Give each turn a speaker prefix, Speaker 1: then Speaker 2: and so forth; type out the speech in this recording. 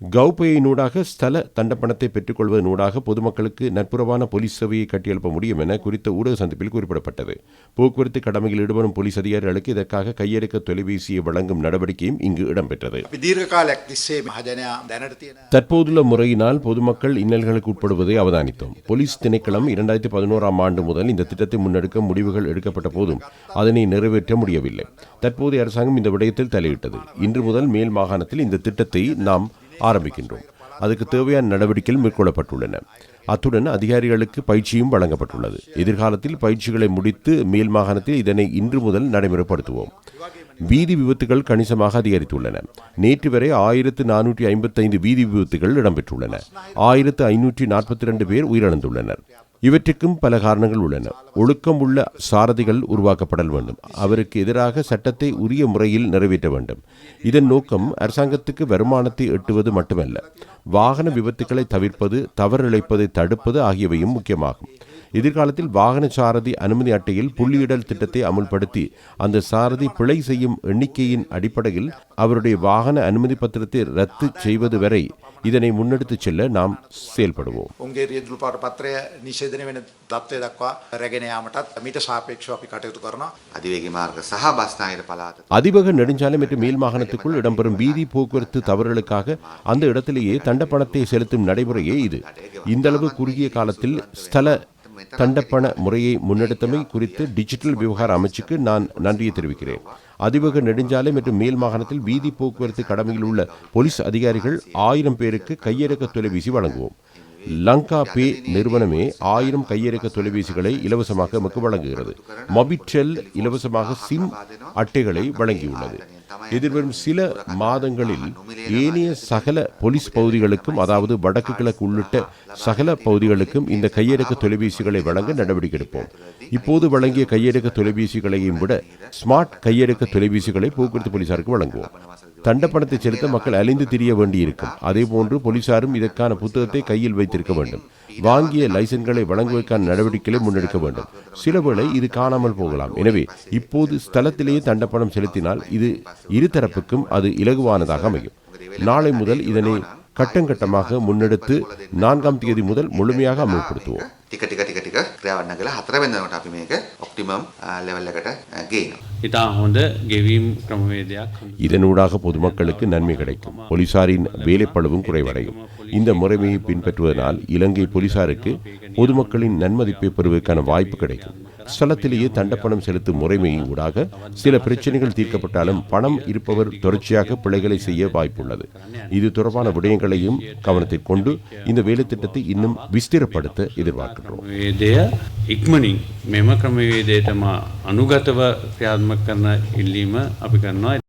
Speaker 1: கௌபையை நூடாக ஸ்தல தண்டப்பணத்தை பெற்றுக்கொள்வதனூடாக பொதுமக்களுக்கு நட்புறவான போலீஸ் சேவையை கட்டியெழுப்ப முடியும் என குறித்த ஊடக சந்திப்பில் குறிப்பிடப்பட்டது. போக்குவரத்து கடமையில் ஈடுபடும் போலீஸ் அதிகாரிகளுக்கு இதற்காக கையெடுக்க தொலைபேசியை வழங்கும் நடவடிக்கையும் இங்கு இடம்பெற்றது. தற்போதுள்ள முறையினால் பொதுமக்கள் இன்னல்களுக்கு உட்படுவதை அவதானித்தோம். போலீஸ் திணைக்களம் இரண்டாயிரத்தி பதினோராம் ஆண்டு முதல் இந்த திட்டத்தை முன்னெடுக்க முடிவுகள் எடுக்கப்பட்ட போதும் அதனை நிறைவேற்ற முடியவில்லை. தற்போதைய அரசாங்கம் இந்த விடயத்தில் தலையிட்டது. இன்று முதல் மேல் மாகாணத்தில் இந்த திட்டத்தை நாம் ஆரம்பிக்கின்றோம். அதுக்கு தேவையான நடவடிக்கைகள் மேற்கொள்ளப்பட்டுள்ளன. அத்துடன் அதிகாரிகளுக்கு பயிற்சியும் வழங்கப்பட்டுள்ளது. எதிர்காலத்தில் பயிற்சிகளை முடித்து மேல் மாகாணத்தில் இதனை இன்று முதல் நடைமுறைப்படுத்துவோம். வீதி விபத்துகள் கணிசமாக அதிகரித்துள்ளன. நேற்று வரை ஆயிரத்து நானூற்றி ஐம்பத்தைந்து வீதி விபத்துகள் இடம்பெற்றுள்ளன. ஆயிரத்து ஐநூற்றி நாற்பத்தி ரெண்டு பேர் உயிரிழந்துள்ளனர். இவற்றுக்கும் பல காரணங்கள் உள்ளன. ஒழுக்கம் உள்ள சாரதிகள் உருவாக்கப்படல் வேண்டும். அவருக்கு எதிராக சட்டத்தை உரிய முறையில் நிறைவேற்ற வேண்டும். இதன் நோக்கம் அரசாங்கத்துக்கு வருமானத்தை எட்டுவது மட்டுமல்ல. வாகன விபத்துக்களை தவிர்ப்பது தவறிழைப்பதை தடுப்பது ஆகியவையும் முக்கியமாகும். எதிர்காலத்தில் வாகன சாரதி அனுமதி அட்டையில் புள்ளியிடல் திட்டத்தை அமுல்படுத்தி அந்த சாரதி பிழை செய்யும் எண்ணிக்கையின் அடிப்படையில் அவருடைய வாகன அனுமதி பத்திரத்தை ரத்து செய்வது வரை இதனை முன்னெடுத்துச் செல்ல நாம் செயல்படுவோம். அதிவேக நெடுஞ்சாலை மற்றும் மேல் மாகாணத்துக்குள் இடம்பெறும் வீதி போக்குவரத்து தவறுகளுக்காக அந்த இடத்திலேயே தண்டப்பணத்தை செலுத்தும் நடைமுறையே இது. இந்த அளவு குறுகிய காலத்தில் ஸ்தல தண்டப்பண முறையை முன்னெடுத்தமை குறித்து டிஜிட்டல் விவகார அமைச்சுக்கு நான் நன்றியை தெரிவிக்கிறேன். அதிவேக நெடுஞ்சாலை மற்றும் மேல் மாகாணத்தில் வீதி போக்குவரத்து கடமையில் உள்ள போலீஸ் அதிகாரிகள் ஆயிரம் பேருக்கு கையிறக்க தொலைபேசி வழங்குவோம். லங்கா பே நிறுவனமே ஆயிரம் கையிறக்க தொலைபேசிகளை இலவசமாக எமக்கு வழங்குகிறது. மொபிட்ரெல் இலவசமாக சிம் அட்டைகளை வழங்கியுள்ளது. எதிர்வரும் சில மாதங்களில் ஏனைய சகல போலீஸ் பகுதிகளுக்கும் அதாவது வடக்கு கிழக்கு உள்ளிட்ட சகல பகுதிகளுக்கும் இந்த கையடக்க தொலைபேசிகளை வழங்க நடவடிக்கை எடுப்போம். இப்போது வழங்கிய கையடக்க தொலைபேசிகளையும் விட ஸ்மார்ட் கையடக்க தொலைபேசிகளை போக்குவரத்து போலீசாருக்கு வழங்குவோம். தண்டப்பணத்தை செலுத்த மக்கள் அழிந்து திரிய வேண்டியிருக்கும். அதேபோன்று போலீசாரும் இதற்கான புத்தகத்தை கையில் வைத்திருக்க வேண்டும். வாங்கிய லைசன்களை வழங்குவதற்கான நடவடிக்கைகளை முன்னெடுக்க வேண்டும். சிலவேளை இது காணாமல் போகலாம். எனவே இப்போது ஸ்தலத்திலேயே தண்டப்பணம் செலுத்தினால் இது இருதரப்புக்கும் அது இலகுவானதாக அமையும். நாளை முதல் இதனை கட்டங்கட்டமாக முன்னெடுத்து நான்காம் தேதி முதல் முழுமையாக அமல்படுத்துவோம்.
Speaker 2: ටික ටික ටික ටික ක්‍රියාවන්න කලා හතර වෙනදනට අපි මේක ඔප්ටිමම් ලෙවල් එකට ගේනවා.
Speaker 3: ඉතා හොඳ ගෙවීම් ක්‍රමවේදයක් හොඳ
Speaker 1: இதனூடாக பொதுமக்களுக்கு நன்மை கிடைக்கும் போலீசாரின் வேலைப்பளவும் குறைவடையும் இந்த முறைமையை பின்பற்றுவதனால் இலங்கை போலீசாருக்கு பொதுமக்களின் நன்மதிப்பை பெறுவதற்கான வாய்ப்பு கிடைக்கும் ஸ்தலத்திலேயே தண்டப்பணம் செலுத்தும் முறைமை ஊடாக சில பிரச்சனைகள் தீர்க்கப்பட்டாலும் பணம் இருப்பவர் தொடர்ச்சியாக பிழைகளை செய்ய வாய்ப்புள்ளது இது தொடர்பான விடயங்களையும் கவனத்தில் கொண்டு இந்த வேலைத்திட்டத்தை இன்னும் விஸ்திரப்படுத்த எதிர்பார்க்கின்றோம்
Speaker 3: ක්‍රමවේදය ඉක්මනින් මෙම ක්‍රමවේදයටම අනුගතව ක්‍රියාත්මක කරන ඉල්ලීම අපි කරනවා